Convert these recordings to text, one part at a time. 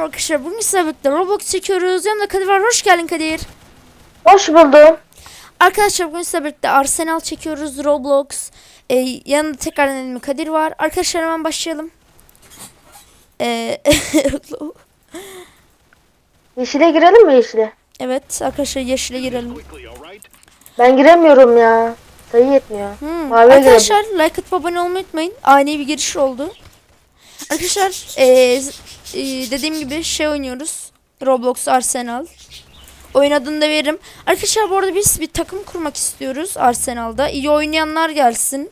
merhaba arkadaşlar. Bugün sizlerle birlikte Roblox çekiyoruz. Yanımda Kadir var. Hoş geldin Kadir. Hoş buldum. Arkadaşlar bugün sizlerle birlikte Arsenal çekiyoruz. Roblox. Ee, yanında tekrardan elime Kadir var. Arkadaşlar hemen başlayalım. Ee, Yeşile girelim mi yeşile? evet arkadaşlar yeşile girelim. Ben giremiyorum ya. Sayı yetmiyor. Hmm, Maviye Arkadaşlar like atıp abone olmayı unutmayın. Ani bir giriş oldu. Arkadaşlar ee, ee, dediğim gibi şey oynuyoruz. Roblox Arsenal. Oyun adını da veririm. Arkadaşlar bu arada biz bir takım kurmak istiyoruz Arsenal'da. İyi oynayanlar gelsin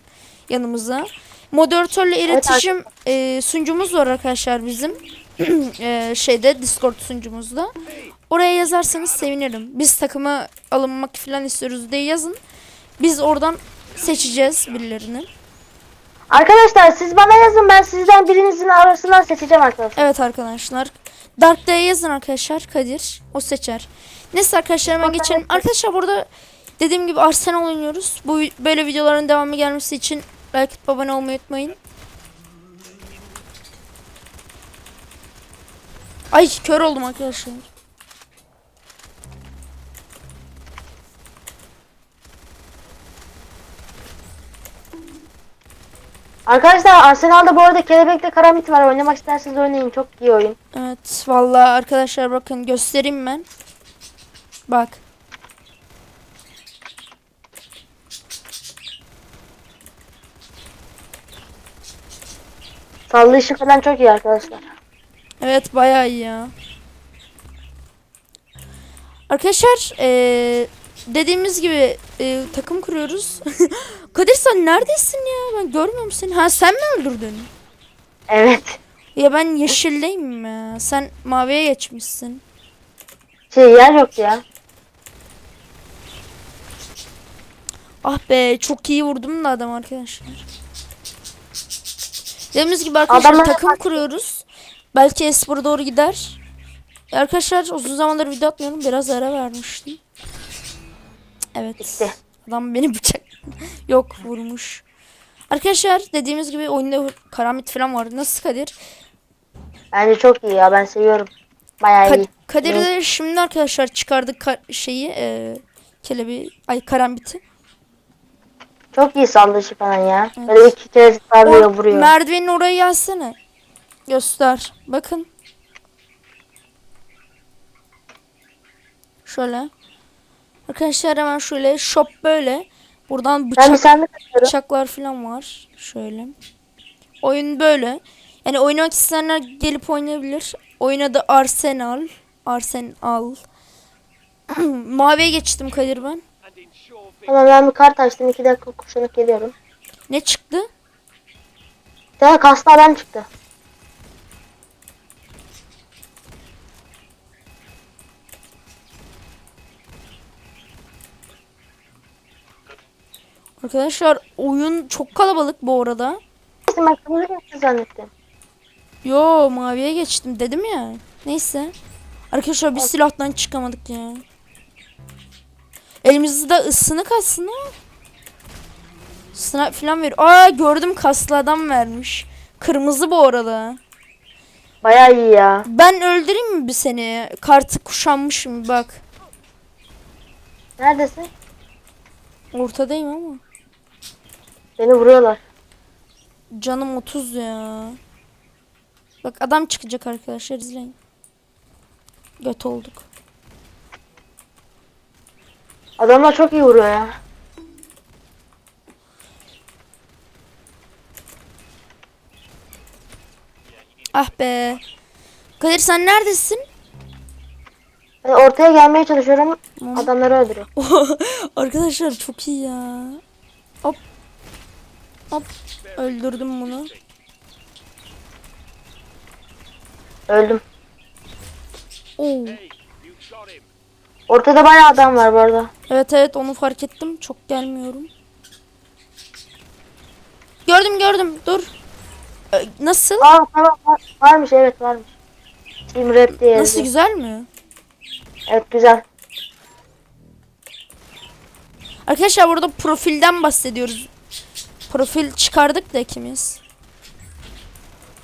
yanımıza. Moderatörle iletişim ee, sunucumuz var arkadaşlar bizim. Ee, şeyde Discord sunucumuzda. Oraya yazarsanız sevinirim. Biz takıma alınmak falan istiyoruz diye yazın. Biz oradan seçeceğiz birilerini. Arkadaşlar siz bana yazın ben sizden birinizin arasından seçeceğim arkadaşlar. Evet arkadaşlar. Dark'ta'ya yazın arkadaşlar. Kadir. O seçer. Neyse arkadaşlar hemen geçelim. Arkadaşlar burada dediğim gibi Arsenal oynuyoruz. Bu böyle videoların devamı gelmesi için like abone olmayı unutmayın. Ay kör oldum arkadaşlar. Arkadaşlar Arsenal'da bu arada kelebekle karamit var. Oynamak isterseniz oynayın. Çok iyi oyun. Evet vallahi arkadaşlar bakın göstereyim ben. Bak. Sallayışı falan çok iyi arkadaşlar. Evet bayağı iyi ya. Arkadaşlar eee, dediğimiz gibi eee, takım kuruyoruz. Kadir sen neredesin ya? Ben görmüyorum seni. Ha sen mi öldürdün? Evet. Ya ben yeşildeyim ya. Sen maviye geçmişsin. Şey yer yok ya. Ah be çok iyi vurdum da adam arkadaşlar. Dediğimiz gibi arkadaşlar Adamlara takım bak. kuruyoruz. Belki espora doğru gider. E Arkadaşlar uzun zamandır video atmıyorum. Biraz ara vermiştim. Evet. Bitti. Adam beni bıçak yok vurmuş. Arkadaşlar dediğimiz gibi oyunda karamit falan var. Nasıl Kadir? Bence çok iyi ya. Ben seviyorum. Bayağı Ka- iyi. Kadir Evet. de şimdi arkadaşlar çıkardık ka- şeyi e, kelebi ay karambiti. Çok iyi sallayışı falan ya. Evet. Böyle iki kere sallıyor vuruyor. merdivenin oraya gelsene. Göster. Bakın. Şöyle. Arkadaşlar hemen şöyle shop böyle. Buradan bıçak, bıçaklar falan var. Şöyle. Oyun böyle. Yani oynamak isteyenler gelip oynayabilir. Oyun adı Arsenal. Arsenal. Maviye geçtim Kadir ben. Tamam ben bir kart açtım. iki dakika kuşanıp geliyorum. Ne çıktı? Tane kaslı adam çıktı. Arkadaşlar oyun çok kalabalık bu arada. Kırmızı geçti zannettim. Yo maviye geçtim dedim ya. Neyse. Arkadaşlar bir silahtan çıkamadık ya. Elimizde ısınık aslında. Snipe falan veriyor. Aa gördüm kaslı adam vermiş. Kırmızı bu arada. Bayağı iyi ya. Ben öldüreyim mi bir seni? Kartı kuşanmışım bak. Neredesin? Ortadayım ama. Beni vuruyorlar. Canım 30 ya. Bak adam çıkacak arkadaşlar izleyin. Göt olduk. Adamlar çok iyi vuruyor ya. Ah be. Kadir sen neredesin? Ben ortaya gelmeye çalışıyorum. Adamları öldürüyor. Arkadaşlar çok iyi ya. Hop. Hop. Öldürdüm bunu. Öldüm. Oo. Ortada bayağı adam var bu arada. Evet evet onu fark ettim. Çok gelmiyorum. Gördüm gördüm. Dur. Ö, Nasıl? Aa tamam var- varmış evet varmış. Team Rap diye Nasıl yazıyor. güzel mi? Evet güzel. Arkadaşlar burada profilden bahsediyoruz. Profil çıkardık da ikimiz.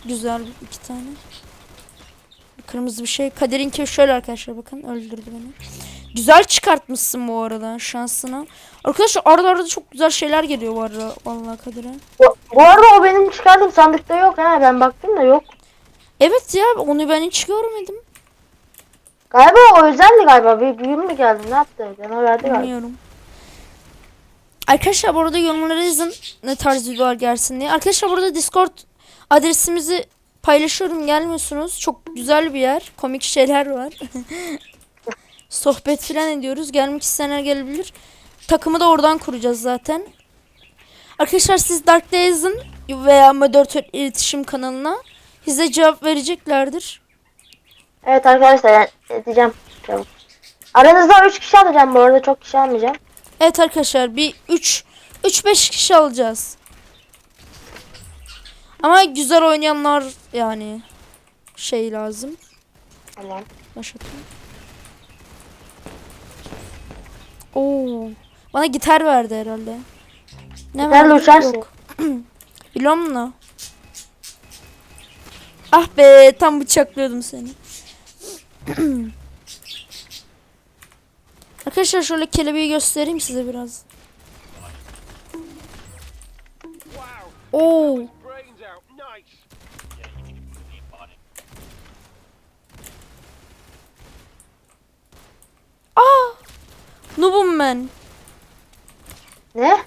Güzel iki tane. Kırmızı bir şey. Kadir'inki şöyle arkadaşlar bakın öldürdü beni. Güzel çıkartmışsın bu arada şansına. Arkadaşlar arada arada çok güzel şeyler geliyor bu arada vallahi Kadir'e. Bu, bu arada o benim çıkardığım sandıkta yok ha. Ben baktım da yok. Evet ya onu ben hiç görmedim. Galiba o özeldi galiba. Bir büyüm mü geldi? Ne yaptı? Bana verdi galiba. Bilmiyorum. Arkadaşlar bu arada yorumlara yazın ne tarz videolar gelsin diye. Arkadaşlar burada Discord adresimizi paylaşıyorum gelmiyorsunuz. Çok güzel bir yer. Komik şeyler var. Sohbet filan ediyoruz. Gelmek isteyenler gelebilir. Takımı da oradan kuracağız zaten. Arkadaşlar siz Dark'ta yazın veya moderatör iletişim kanalına. Size cevap vereceklerdir. Evet arkadaşlar yani edeceğim. Çabuk. Aranızdan 3 kişi alacağım bu arada. Çok kişi almayacağım. Evet arkadaşlar bir 3 3-5 kişi alacağız. Ama güzel oynayanlar yani şey lazım. Tamam. Başlatayım. Oo. Bana gitar verdi herhalde. Ne Gitarla uçarsın. Bilmem Ah be tam bıçaklıyordum seni. Arkadaşlar şöyle kelebeği göstereyim size biraz. Oo. out. Nice. Noobum ben. Ne?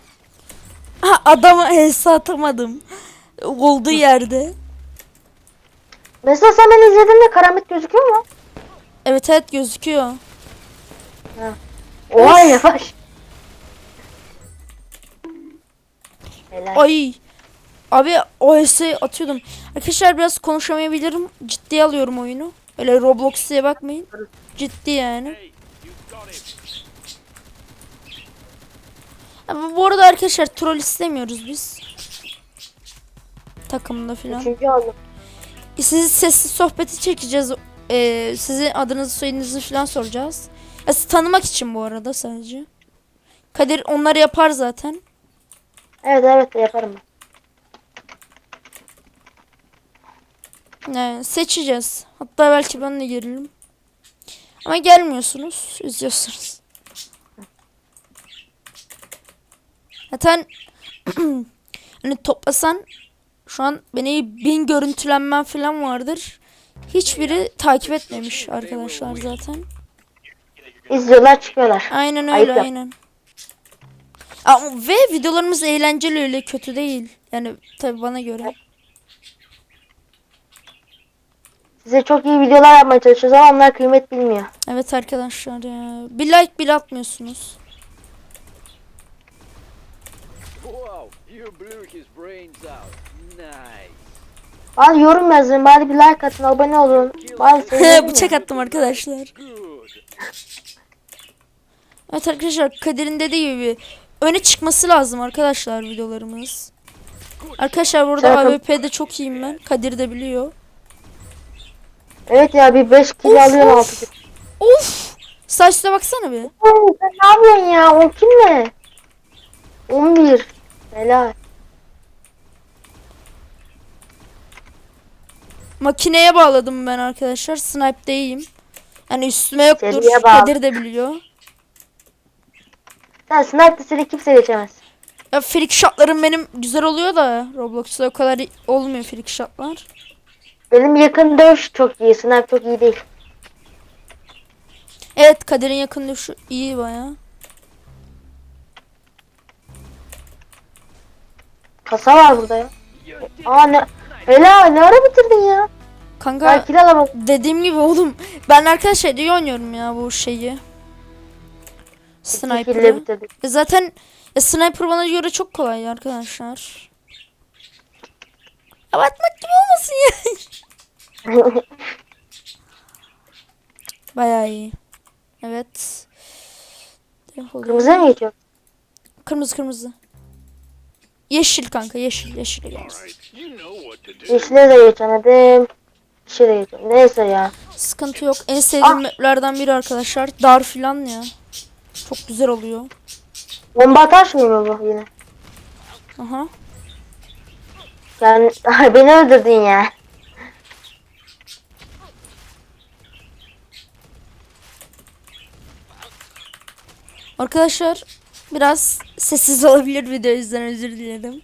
Ha, adama hesa atamadım. Olduğu yerde. Mesela sen beni izlediğinde karamit gözüküyor mu? Evet evet gözüküyor. Oha yavaş. Helal. Ay. Abi o hesayı atıyordum. Arkadaşlar biraz konuşamayabilirim. Ciddiye alıyorum oyunu. Öyle Roblox diye bakmayın. Ciddi yani. Ama bu arada arkadaşlar troll istemiyoruz biz. Takımda filan. Üçüncü oldum. Sizi sessiz sohbeti çekeceğiz. Ee, sizin adınızı soyadınızı filan soracağız. Sizi tanımak için bu arada sadece. Kadir onları yapar zaten. Evet evet yaparım ben. Yani seçeceğiz. Hatta belki ben de gelirim. Ama gelmiyorsunuz. Üzüyorsunuz. Zaten hani toplasan şu an beni bin görüntülenmem falan vardır. Hiçbiri takip etmemiş arkadaşlar zaten. İzliyorlar çıkıyorlar. Aynen Ayıp öyle yap. aynen. Ama, ve videolarımız eğlenceli öyle kötü değil. Yani tabi bana göre. Size çok iyi videolar yapmaya çalışıyoruz ama onlar kıymet bilmiyor. Evet arkadaşlar ya. Bir like bile atmıyorsunuz. Wow, you blew his brains out. Nice. Bari yorum yazın, bari bir like atın, abone olun. Bıçak attım arkadaşlar. Evet arkadaşlar Kadir'in dediği gibi öne çıkması lazım arkadaşlar videolarımız. Arkadaşlar burada AWP'de çok iyiyim ben. Kadir de biliyor. Evet ya bir 5 kilo alıyorum of. 6 Of! Saçta baksana bir. Oo, sen ne yapıyorsun ya? O kim ne? 11. Helal. Makineye bağladım ben arkadaşlar. Snipe'de iyiyim. Yani üstüme yoktur. Kadir de biliyor. Sen sniper seni kimse geçemez. Ya freak shotlarım benim güzel oluyor da Roblox'ta o kadar olmuyor freak shotlar. Benim yakın dövüş çok iyi. Sniper çok iyi değil. Evet Kadir'in yakın dövüşü iyi baya. Kasa var burada ya. Aa ne? Helal ne ara bitirdin ya? Kanka kill alamadım. dediğim gibi oğlum ben arkadaşlar iyi oynuyorum ya bu şeyi. Sniper'ı. E Zaten e, sniper bana göre çok kolay arkadaşlar. Abartmak gibi olmasın ya. Bayağı iyi. Evet. Defol. Kırmızıya mı geçiyor? Kırmızı kırmızı. Yeşil kanka yeşil yeşil gelsin. Yeşile de geçemedim. Yeşile de geçemedim. Neyse ya. Sıkıntı yok. En sevdiğim maplerden biri arkadaşlar. Dar filan ya. Çok güzel oluyor. Bomba atarsın mı bu yine? Aha. Yani beni öldürdün ya. Arkadaşlar biraz sessiz olabilir video yüzden özür dilerim.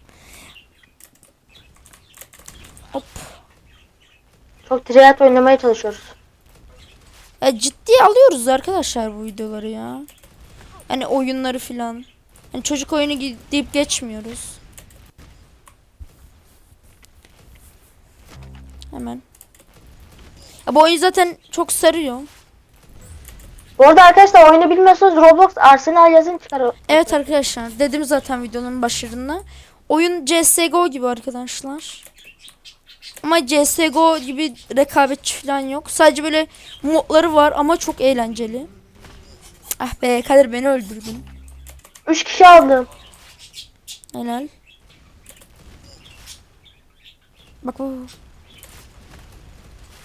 Hop. Çok triat oynamaya çalışıyoruz. Ya ciddi alıyoruz arkadaşlar bu videoları ya. Hani oyunları filan. Hani çocuk oyunu deyip geçmiyoruz. Hemen. Ya bu oyun zaten çok sarıyor. Bu arada arkadaşlar oyunu bilmiyorsanız Roblox Arsenal yazın çıkar. Evet arkadaşlar dedim zaten videonun başlarında. Oyun CSGO gibi arkadaşlar. Ama CSGO gibi rekabetçi falan yok. Sadece böyle modları var ama çok eğlenceli. Ah be Kadir beni öldürdün. 3 kişi aldım. Helal. Bak bu.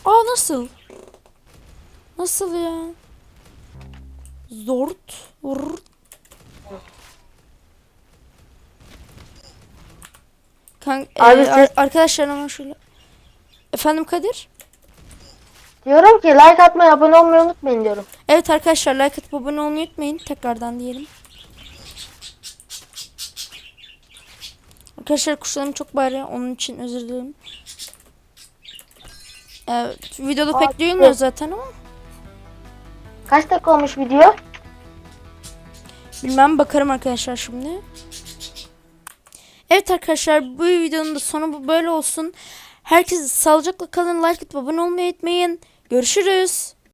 Aa nasıl? Nasıl ya? Zort. Vur. Kan Abi e, ar- arkadaşlar ama şöyle. Efendim Kadir? Diyorum ki like atmayı abone olmayı unutmayın diyorum. Evet arkadaşlar like atıp abone olmayı unutmayın. Tekrardan diyelim. Arkadaşlar kuşlarım çok bağırıyor. Onun için özür dilerim. Evet, videoda pek duyulmuyor zaten ama. Kaç dakika olmuş video? Bilmem bakarım arkadaşlar şimdi. Evet arkadaşlar bu videonun da sonu bu- böyle olsun. Herkes sağlıcakla kalın. Like atıp abone olmayı unutmayın. Görüşürüz.